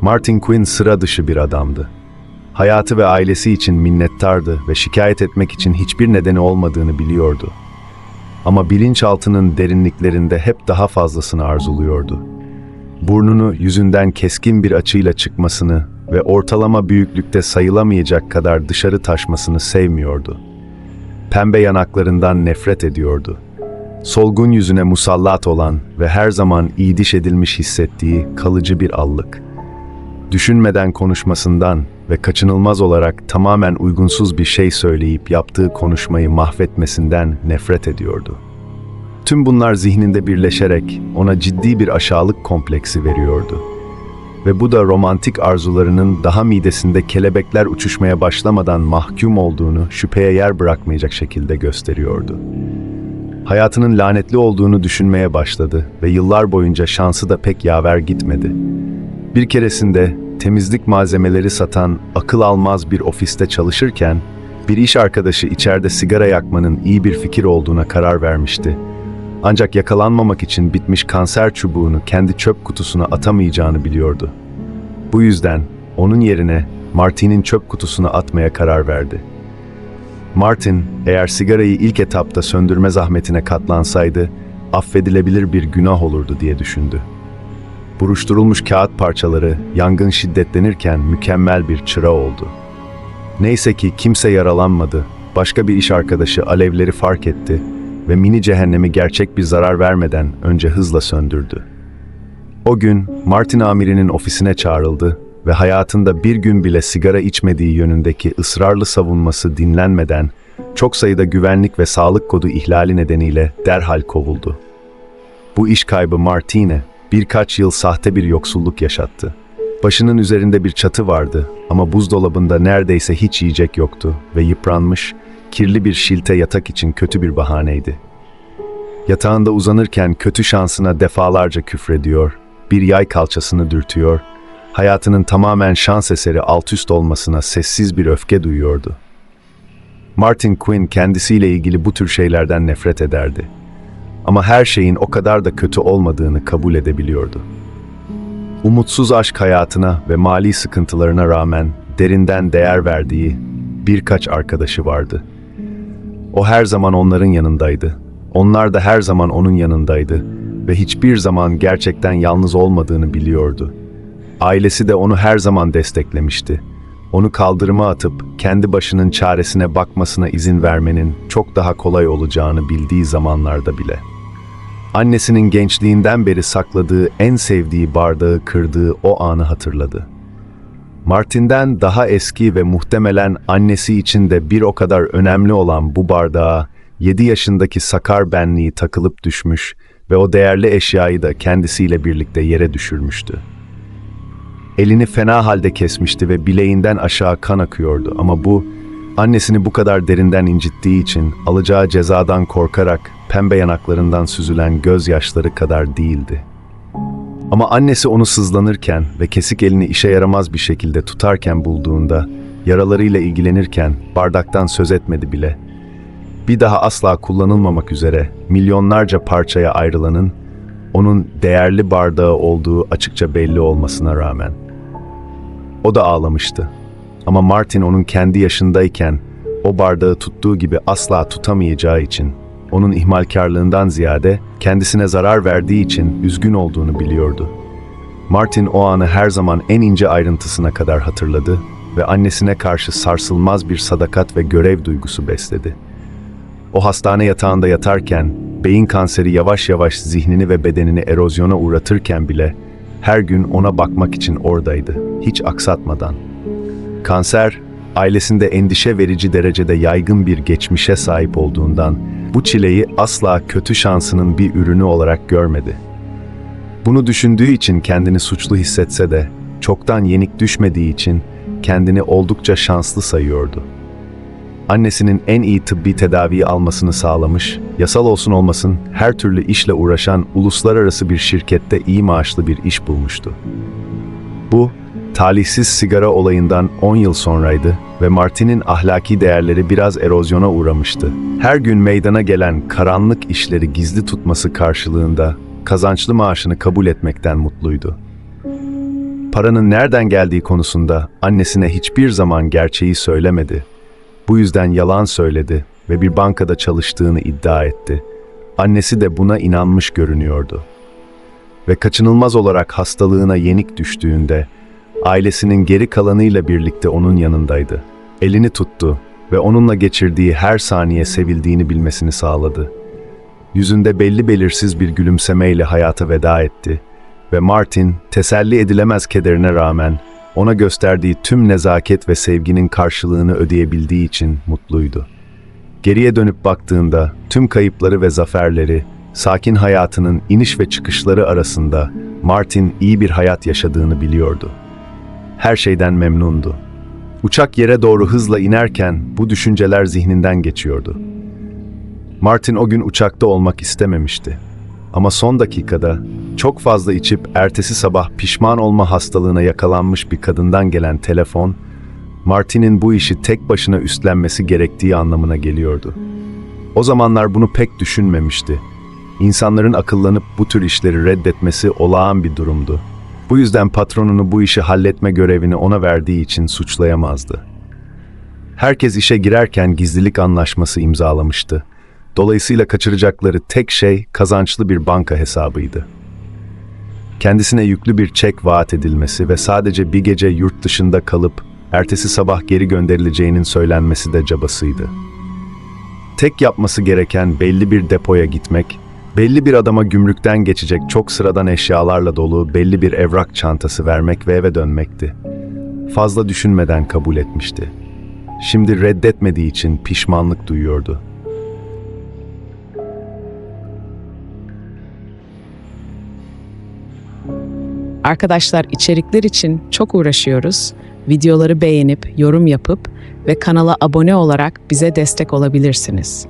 Martin Quinn sıra dışı bir adamdı. Hayatı ve ailesi için minnettardı ve şikayet etmek için hiçbir nedeni olmadığını biliyordu. Ama bilinçaltının derinliklerinde hep daha fazlasını arzuluyordu. Burnunu yüzünden keskin bir açıyla çıkmasını ve ortalama büyüklükte sayılamayacak kadar dışarı taşmasını sevmiyordu. Pembe yanaklarından nefret ediyordu. Solgun yüzüne musallat olan ve her zaman iyiliş edilmiş hissettiği kalıcı bir allık. Düşünmeden konuşmasından ve kaçınılmaz olarak tamamen uygunsuz bir şey söyleyip yaptığı konuşmayı mahvetmesinden nefret ediyordu. Tüm bunlar zihninde birleşerek ona ciddi bir aşağılık kompleksi veriyordu. Ve bu da romantik arzularının daha midesinde kelebekler uçuşmaya başlamadan mahkum olduğunu şüpheye yer bırakmayacak şekilde gösteriyordu. Hayatının lanetli olduğunu düşünmeye başladı ve yıllar boyunca şansı da pek yaver gitmedi. Bir keresinde temizlik malzemeleri satan akıl almaz bir ofiste çalışırken bir iş arkadaşı içeride sigara yakmanın iyi bir fikir olduğuna karar vermişti. Ancak yakalanmamak için bitmiş kanser çubuğunu kendi çöp kutusuna atamayacağını biliyordu. Bu yüzden onun yerine Martin'in çöp kutusuna atmaya karar verdi. Martin, eğer sigarayı ilk etapta söndürme zahmetine katlansaydı, affedilebilir bir günah olurdu diye düşündü. Buruşturulmuş kağıt parçaları yangın şiddetlenirken mükemmel bir çıra oldu. Neyse ki kimse yaralanmadı. Başka bir iş arkadaşı alevleri fark etti ve mini cehennemi gerçek bir zarar vermeden önce hızla söndürdü. O gün Martin amirinin ofisine çağrıldı ve hayatında bir gün bile sigara içmediği yönündeki ısrarlı savunması dinlenmeden çok sayıda güvenlik ve sağlık kodu ihlali nedeniyle derhal kovuldu. Bu iş kaybı Martine birkaç yıl sahte bir yoksulluk yaşattı. Başının üzerinde bir çatı vardı ama buzdolabında neredeyse hiç yiyecek yoktu ve yıpranmış, kirli bir şilte yatak için kötü bir bahaneydi. Yatağında uzanırken kötü şansına defalarca küfrediyor, bir yay kalçasını dürtüyor, hayatının tamamen şans eseri alt üst olmasına sessiz bir öfke duyuyordu. Martin Quinn kendisiyle ilgili bu tür şeylerden nefret ederdi. Ama her şeyin o kadar da kötü olmadığını kabul edebiliyordu. Umutsuz aşk hayatına ve mali sıkıntılarına rağmen derinden değer verdiği birkaç arkadaşı vardı. O her zaman onların yanındaydı. Onlar da her zaman onun yanındaydı ve hiçbir zaman gerçekten yalnız olmadığını biliyordu. Ailesi de onu her zaman desteklemişti. Onu kaldırıma atıp kendi başının çaresine bakmasına izin vermenin çok daha kolay olacağını bildiği zamanlarda bile. Annesinin gençliğinden beri sakladığı en sevdiği bardağı kırdığı o anı hatırladı. Martin'den daha eski ve muhtemelen annesi için de bir o kadar önemli olan bu bardağa 7 yaşındaki sakar benliği takılıp düşmüş ve o değerli eşyayı da kendisiyle birlikte yere düşürmüştü. Elini fena halde kesmişti ve bileğinden aşağı kan akıyordu ama bu, annesini bu kadar derinden incittiği için alacağı cezadan korkarak pembe yanaklarından süzülen gözyaşları kadar değildi. Ama annesi onu sızlanırken ve kesik elini işe yaramaz bir şekilde tutarken bulduğunda, yaralarıyla ilgilenirken bardaktan söz etmedi bile. Bir daha asla kullanılmamak üzere milyonlarca parçaya ayrılanın, onun değerli bardağı olduğu açıkça belli olmasına rağmen. O da ağlamıştı. Ama Martin onun kendi yaşındayken o bardağı tuttuğu gibi asla tutamayacağı için, onun ihmalkarlığından ziyade kendisine zarar verdiği için üzgün olduğunu biliyordu. Martin o anı her zaman en ince ayrıntısına kadar hatırladı ve annesine karşı sarsılmaz bir sadakat ve görev duygusu besledi. O hastane yatağında yatarken, beyin kanseri yavaş yavaş zihnini ve bedenini erozyona uğratırken bile her gün ona bakmak için oradaydı, hiç aksatmadan. Kanser, ailesinde endişe verici derecede yaygın bir geçmişe sahip olduğundan bu çileyi asla kötü şansının bir ürünü olarak görmedi. Bunu düşündüğü için kendini suçlu hissetse de çoktan yenik düşmediği için kendini oldukça şanslı sayıyordu. Annesinin en iyi tıbbi tedaviyi almasını sağlamış, yasal olsun olmasın her türlü işle uğraşan uluslararası bir şirkette iyi maaşlı bir iş bulmuştu. Bu, talihsiz sigara olayından 10 yıl sonraydı ve Martin'in ahlaki değerleri biraz erozyona uğramıştı. Her gün meydana gelen karanlık işleri gizli tutması karşılığında kazançlı maaşını kabul etmekten mutluydu. paranın nereden geldiği konusunda annesine hiçbir zaman gerçeği söylemedi. Bu yüzden yalan söyledi ve bir bankada çalıştığını iddia etti. Annesi de buna inanmış görünüyordu. Ve kaçınılmaz olarak hastalığına yenik düştüğünde ailesinin geri kalanıyla birlikte onun yanındaydı. Elini tuttu ve onunla geçirdiği her saniye sevildiğini bilmesini sağladı. Yüzünde belli belirsiz bir gülümsemeyle hayata veda etti ve Martin teselli edilemez kederine rağmen ona gösterdiği tüm nezaket ve sevginin karşılığını ödeyebildiği için mutluydu. Geriye dönüp baktığında tüm kayıpları ve zaferleri, sakin hayatının iniş ve çıkışları arasında Martin iyi bir hayat yaşadığını biliyordu. Her şeyden memnundu. Uçak yere doğru hızla inerken bu düşünceler zihninden geçiyordu. Martin o gün uçakta olmak istememişti. Ama son dakikada çok fazla içip ertesi sabah pişman olma hastalığına yakalanmış bir kadından gelen telefon, Martin'in bu işi tek başına üstlenmesi gerektiği anlamına geliyordu. O zamanlar bunu pek düşünmemişti. İnsanların akıllanıp bu tür işleri reddetmesi olağan bir durumdu. Bu yüzden patronunu bu işi halletme görevini ona verdiği için suçlayamazdı. Herkes işe girerken gizlilik anlaşması imzalamıştı. Dolayısıyla kaçıracakları tek şey kazançlı bir banka hesabıydı. Kendisine yüklü bir çek vaat edilmesi ve sadece bir gece yurt dışında kalıp ertesi sabah geri gönderileceğinin söylenmesi de cabasıydı. Tek yapması gereken belli bir depoya gitmek, belli bir adama gümrükten geçecek çok sıradan eşyalarla dolu belli bir evrak çantası vermek ve eve dönmekti. Fazla düşünmeden kabul etmişti. Şimdi reddetmediği için pişmanlık duyuyordu. Arkadaşlar içerikler için çok uğraşıyoruz. Videoları beğenip, yorum yapıp ve kanala abone olarak bize destek olabilirsiniz.